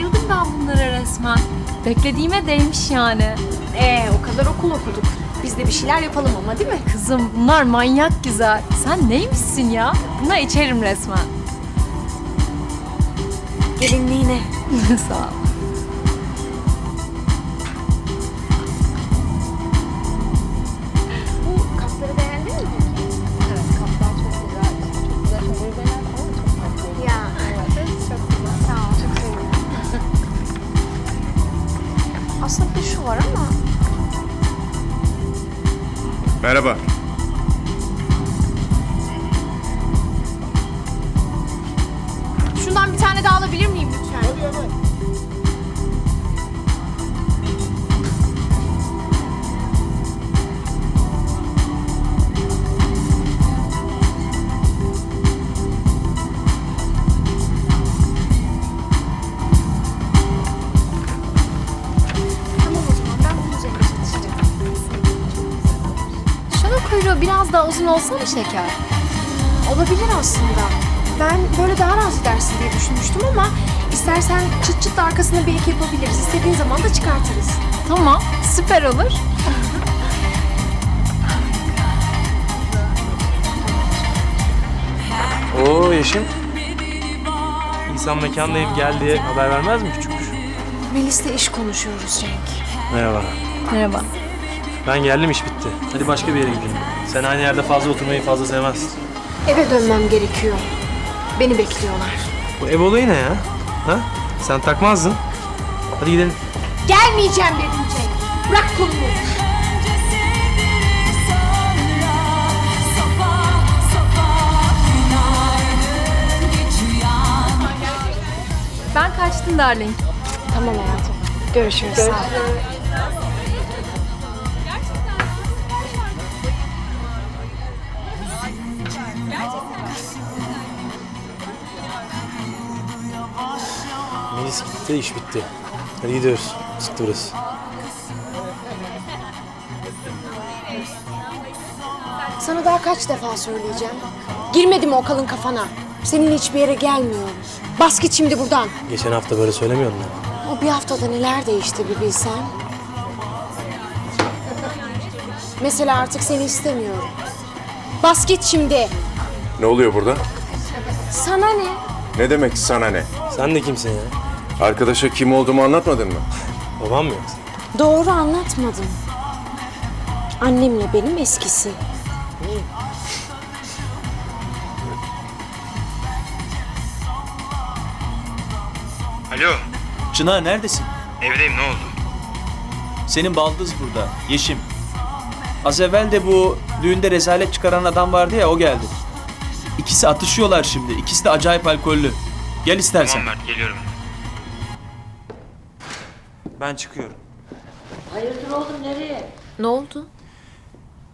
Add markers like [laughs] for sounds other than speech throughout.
Bayıldım ben bunlara resmen. Beklediğime değmiş yani. Ee, o kadar okul okuduk. Biz de bir şeyler yapalım ama değil mi? Kızım bunlar manyak güzel. Sen neymişsin ya? Buna içerim resmen. Gelinliğine. [laughs] Sağ ol. Merhaba. Daha uzun olsa mı şeker? Olabilir aslında. Ben böyle daha rahat edersin diye düşünmüştüm ama istersen çıt çıt da arkasına bir ek yapabiliriz. İstediğin zaman da çıkartırız. Tamam, süper olur. Oo Yeşim. İnsan mekandayım gel diye haber vermez mi küçük kuş? Melis'le iş konuşuyoruz Cenk. Merhaba. Merhaba. Ben geldim iş bitti. Hadi başka bir yere gidelim. Sen aynı yerde fazla oturmayı fazla sevmezsin. Eve dönmem gerekiyor. Beni bekliyorlar. Bu ev olayı ne ya? Ha? Sen takmazdın. Hadi gidelim. Gelmeyeceğim dedim Cenk. Bırak kolumu. Ben kaçtım darling. Tamam hayatım. Görüşürüz. Sağ ol. Melis gitti, iş bitti. Hadi gidiyoruz. Sıktı burası. Sana daha kaç defa söyleyeceğim. Girmedi mi o kalın kafana? Senin hiçbir yere gelmiyorum. Bas git şimdi buradan. Geçen hafta böyle söylemiyordun ya. O bir haftada neler değişti bir bilsen. Mesela artık seni istemiyorum. Bas git şimdi. Ne oluyor burada? Sana ne? Ne demek sana ne? Sen de kimsin ya? Arkadaşa kim olduğumu anlatmadın mı? Babam mı yoksa? Doğru anlatmadım. Annemle benim eskisi. Alo, Çınar neredesin? evdeyim ne oldu? Senin baldız burada, Yeşim. Az evvel de bu düğünde rezalet çıkaran adam vardı ya o geldi. İkisi atışıyorlar şimdi. İkisi de acayip alkollü. Gel istersen. Tamam Mert, geliyorum. Ben çıkıyorum. Ne oldu?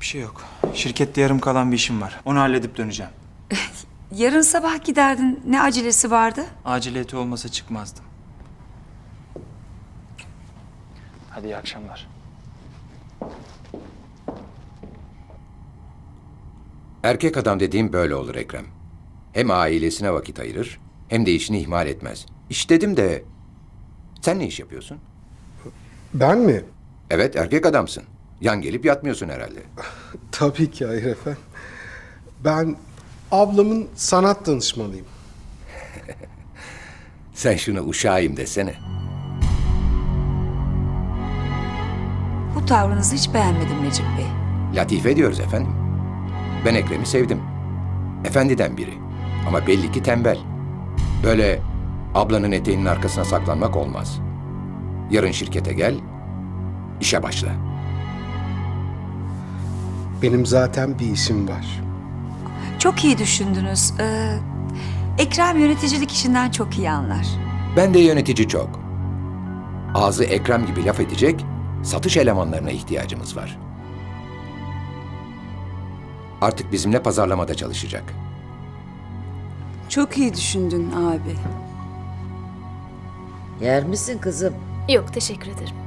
Bir şey yok. Şirkette yarım kalan bir işim var. Onu halledip döneceğim. [laughs] Yarın sabah giderdin. Ne acelesi vardı? Aciliyeti olmasa çıkmazdım. Hadi iyi akşamlar. Erkek adam dediğim böyle olur Ekrem. Hem ailesine vakit ayırır hem de işini ihmal etmez. İş dedim de sen ne iş yapıyorsun? Ben mi? Evet erkek adamsın. Yan gelip yatmıyorsun herhalde. [laughs] Tabii ki hayır efendim. Ben ablamın sanat danışmanıyım. [laughs] Sen şunu uşağıyım desene. Bu tavrınızı hiç beğenmedim Necip Bey. Latife diyoruz efendim. Ben Ekrem'i sevdim. Efendiden biri. Ama belli ki tembel. Böyle ablanın eteğinin arkasına saklanmak olmaz. Yarın şirkete gel, işe başla. Benim zaten bir işim var. Çok iyi düşündünüz. Ee, Ekrem yöneticilik işinden çok iyi anlar. Ben de yönetici çok. Ağzı Ekrem gibi laf edecek satış elemanlarına ihtiyacımız var. Artık bizimle pazarlamada çalışacak. Çok iyi düşündün abi. Yer misin kızım? Yok teşekkür ederim.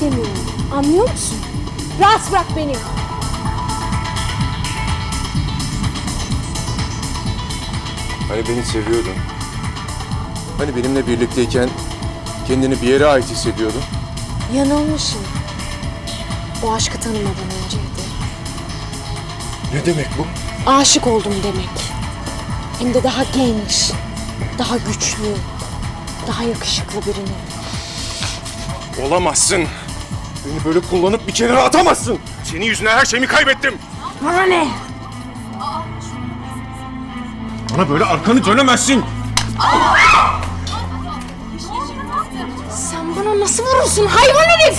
İstemiyorum. Anlıyor musun? Rahat bırak beni. Hani beni seviyordun? Hani benimle birlikteyken kendini bir yere ait hissediyordun? Yanılmışım. O aşkı tanımadan önceydi. Ne demek bu? Aşık oldum demek. Hem de daha genç, daha güçlü, daha yakışıklı birine. Olamazsın. Beni böyle kullanıp bir kenara atamazsın. Senin yüzünden her şeyimi kaybettim. Bana ne? Bana böyle arkanı dönemezsin. Sen bana nasıl vurursun hayvan herif?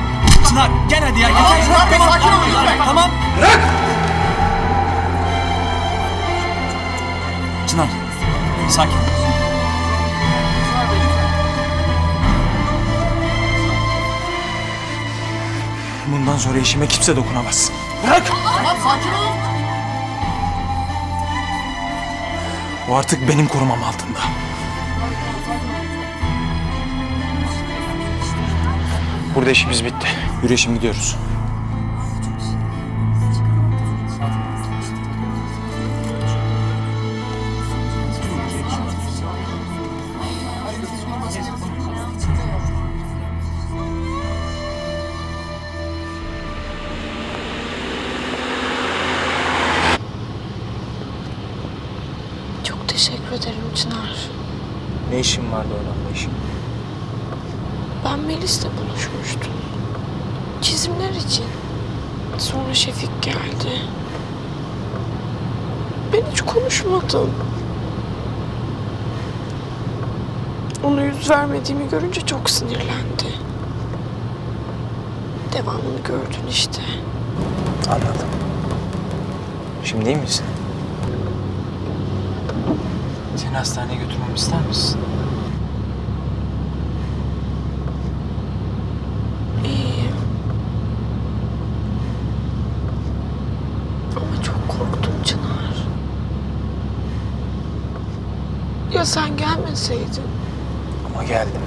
Çınar gel hadi ya. Yeter. Tamam, tamam, tamam. Bırak! Çınar sakin. Bundan sonra işime kimse dokunamaz. Bırak! O artık benim korumam altında. Burada işimiz bitti. Yürü şimdi gidiyoruz. Çok teşekkür ederim Çınar. Ne işin vardı orada ne işin? Ben Melis'le buluşmuştum. Çizimler için. Sonra Şefik geldi. Ben hiç konuşmadım. Ona yüz vermediğimi görünce çok sinirlendi. Devamını gördün işte. Anladım. Şimdi iyi misin? Seni hastaneye götürmemi ister misin? İyiyim. Ama çok korktum Çınar. Ya sen gelmeseydin? Ama geldim.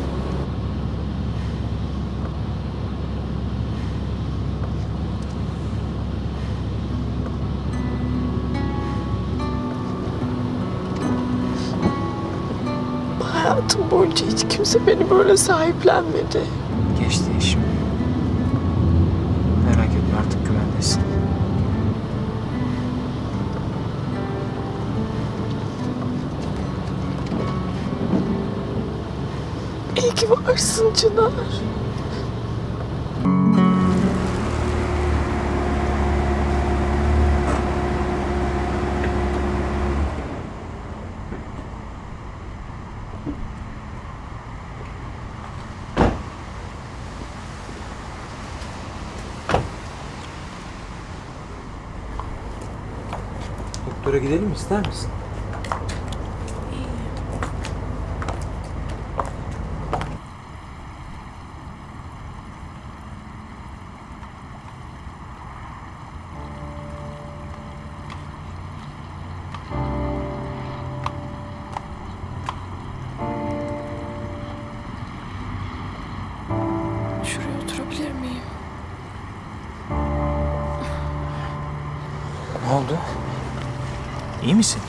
Hayatım boyunca hiç kimse beni böyle sahiplenmedi. Geçti işim. Varsın Çınar. Doktora gidelim mi ister misin? Ne oldu? İyi misin?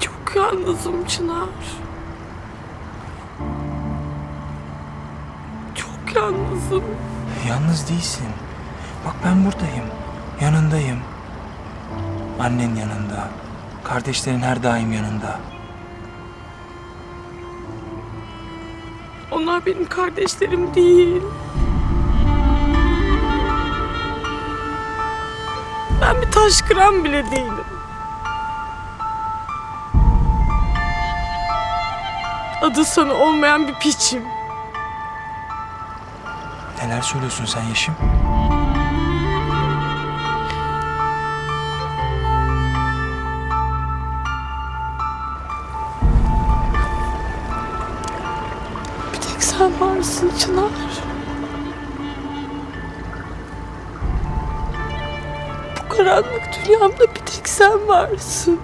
Çok yalnızım Çınar. Çok yalnızım. Yalnız değilsin. Bak ben buradayım. Yanındayım. Annen yanında. Kardeşlerin her daim yanında. Onlar benim kardeşlerim değil. Ben bir taş kıran bile değilim. Adı sana olmayan bir piçim. Neler söylüyorsun sen Yeşim? Bir tek sen varsın Çınar. Karanlık dünyamda bir tek sen varsın.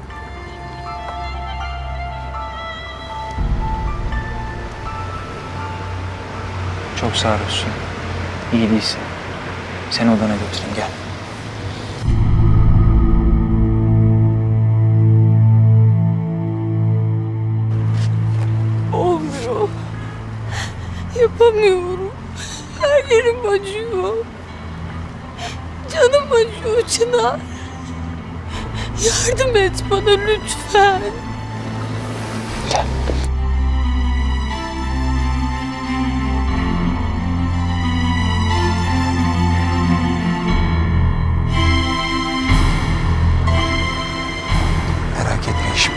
Çok sarhoşsun. İyi değilsin. Seni odana götüreyim gel. Olmuyor. Yapamıyorum. Her yerim acıyor. Acıyor Çınar. Yardım et bana lütfen. Merak etme Yeşim.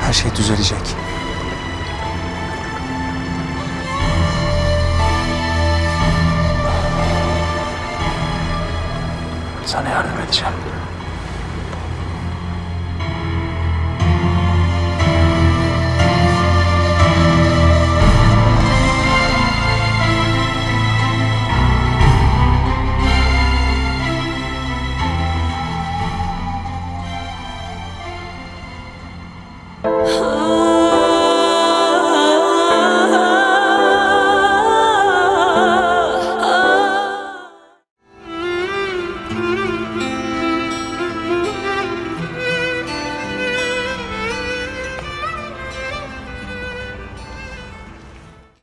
Her şey düzelecek. Sana yardım edeceğim.